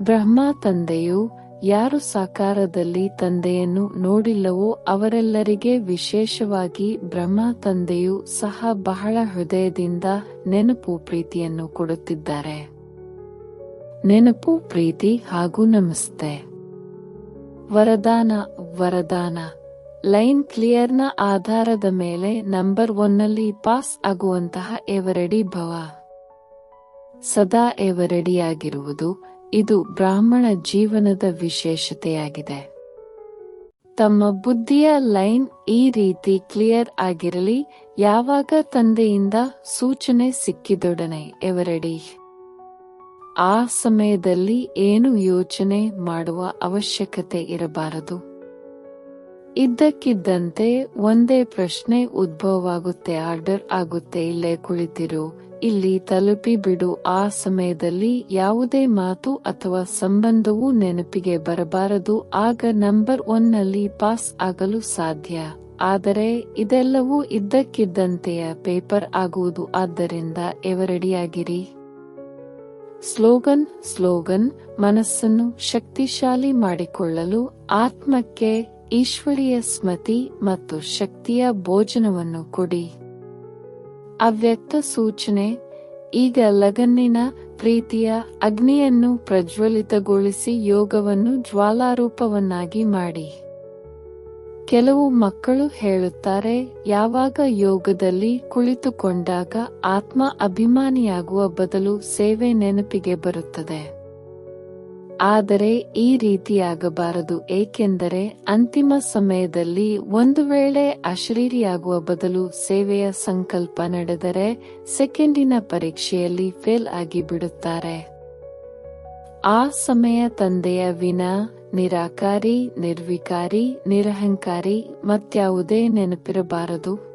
ಬ್ರಹ್ಮ ತಂದೆಯು ಯಾರು ಸಾಕಾರದಲ್ಲಿ ತಂದೆಯನ್ನು ನೋಡಿಲ್ಲವೋ ಅವರೆಲ್ಲರಿಗೆ ವಿಶೇಷವಾಗಿ ಬ್ರಹ್ಮ ತಂದೆಯು ಸಹ ಬಹಳ ಹೃದಯದಿಂದ ನೆನಪು ಪ್ರೀತಿಯನ್ನು ಕೊಡುತ್ತಿದ್ದಾರೆ. ನೆನಪು ಪ್ರೀತಿ ಹಾಗೂ ನಮಸ್ತೆ. ವರದಾನ ವರದಾನ. ಲೈನ್ ಕ್ಲಿಯರ್ನ ಆಧಾರದ ಮೇಲೆ ನಂಬರ್ ಒನ್ನಲ್ಲಿ ಪಾಸ್ ಆಗುವಂತಹ ಎವರೆಡಿ ಭವ. ಸದಾ ಎವರೆಡಿಯಾಗಿರುವುದು, ಇದು ಬ್ರಾಹ್ಮಣ ಜೀವನದ ವಿಶೇಷತೆಯಾಗಿದೆ. ತಮ್ಮ ಬುದ್ಧಿಯ ಲೈನ್ ಈ ರೀತಿ ಕ್ಲಿಯರ್ ಆಗಿರಲಿ, ಯಾವಾಗ ತಂದೆಯಿಂದ ಸೂಚನೆ ಸಿಕ್ಕಿದೊಡನೆ ಎವರೆಡಿ. ಆ ಸಮಯದಲ್ಲಿ ಏನು ಯೋಚನೆ ಮಾಡುವ ಅವಶ್ಯಕತೆ ಇರಬಾರದು. ಇದ್ದಕ್ಕಿದ್ದಂತೆ ಒಂದೇ ಪ್ರಶ್ನೆ ಉದ್ಭವವಾಗುತ್ತೆ. ಆರ್ಡರ್ ಆಗುತ್ತೆ. ಇಲ್ಲೇ ಕುಳಿತಿರು. ಇಲ್ಲಿ ತಲುಪಿ ಬಿಡು. ಆ ಸಮಯದಲ್ಲಿ ಯಾವುದೇ ಮಾತು ಅಥವಾ ಸಂಬಂಧವೂ ನೆನಪಿಗೆ ಬರಬಾರದು. ಆಗ ನಂಬರ್ ಒನ್ನಲ್ಲಿ ಪಾಸ್ ಆಗಲು ಸಾಧ್ಯ. ಆದರೆ ಇದೆಲ್ಲವೂ ಇದ್ದಕ್ಕಿದ್ದಂತೆಯ ಪೇಪರ್ ಆಗುವುದು. ಆದ್ದರಿಂದ ಎವರೆಡಿಯಾಗಿರಿ. ಸ್ಲೋಗನ್ ಸ್ಲೋಗನ್, ಮನಸ್ಸನ್ನು ಶಕ್ತಿಶಾಲಿ ಮಾಡಿಕೊಳ್ಳಲು ಆತ್ಮಕ್ಕೆ ಈಶ್ವರೀಯ ಸ್ಮತಿ ಮತ್ತು ಶಕ್ತಿಯ ಭೋಜನವನ್ನು ಕೊಡಿ. ಅವ್ಯಕ್ತ ಸೂಚನೆ, ಈಗ ಲಗನ್ನಿನ ಪ್ರೀತಿಯ ಅಗ್ನಿಯನ್ನು ಪ್ರಜ್ವಲಿತಗೊಳಿಸಿ ಯೋಗವನ್ನು ಜ್ವಾಲಾರೂಪವನ್ನಾಗಿ ಮಾಡಿ. ಕೆಲವು ಮಕ್ಕಳು ಹೇಳುತ್ತಾರೆ, ಯಾವಾಗ ಯೋಗದಲ್ಲಿ ಕುಳಿತುಕೊಂಡಾಗ ಆತ್ಮ ಅಭಿಮಾನಿಯಾಗುವ ಬದಲು ಸೇವೆ ನೆನಪಿಗೆ ಬರುತ್ತದೆ. ಆದರೆ ಈ ರೀತಿಯಾಗಬಾರದು, ಏಕೆಂದರೆ ಅಂತಿಮ ಸಮಯದಲ್ಲಿ ಒಂದು ವೇಳೆ ಅಶರೀರಿಯಾಗುವ ಬದಲು ಸೇವೆಯ ಸಂಕಲ್ಪ ನಡೆದರೆ ಸೆಕೆಂಡಿನ ಪರೀಕ್ಷೆಯಲ್ಲಿ ಫೇಲ್ ಆಗಿ ಬಿಡುತ್ತಾರೆ ಆ ಸಮಯ ತಂದೆಯ ವಿನ ನಿರಾಕಾರಿ, ನಿರ್ವಿಕಾರಿ, ನಿರಹಂಕಾರಿ ಮತ್ಯಾವುದೇ ನೆನಪಿರಬಾರದು.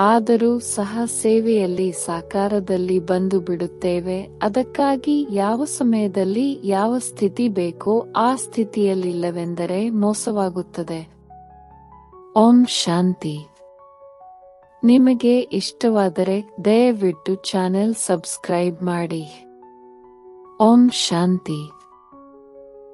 ಆದರೂ ಸಹ ಸೇವೆಯಲ್ಲಿ ಸಾಕಾರದಲ್ಲಿ ಬಂದು ಬಿಡುತ್ತೇವೆ. ಅದಕ್ಕಾಗಿ ಯಾವ ಸಮಯದಲ್ಲಿ ಯಾವ ಸ್ಥಿತಿ ಬೇಕೋ ಆ ಸ್ಥಿತಿಯಲ್ಲಿಲ್ಲವೆಂದರೆ ಮೋಸವಾಗುತ್ತದೆ. ಓಂ ಶಾಂತಿ. ನಿಮಗೆ ಇಷ್ಟವಾದರೆ ದಯವಿಟ್ಟು ಚಾನೆಲ್ ಸಬ್ಸ್ಕ್ರೈಬ್ ಮಾಡಿ. ಓಂ ಶಾಂತಿ.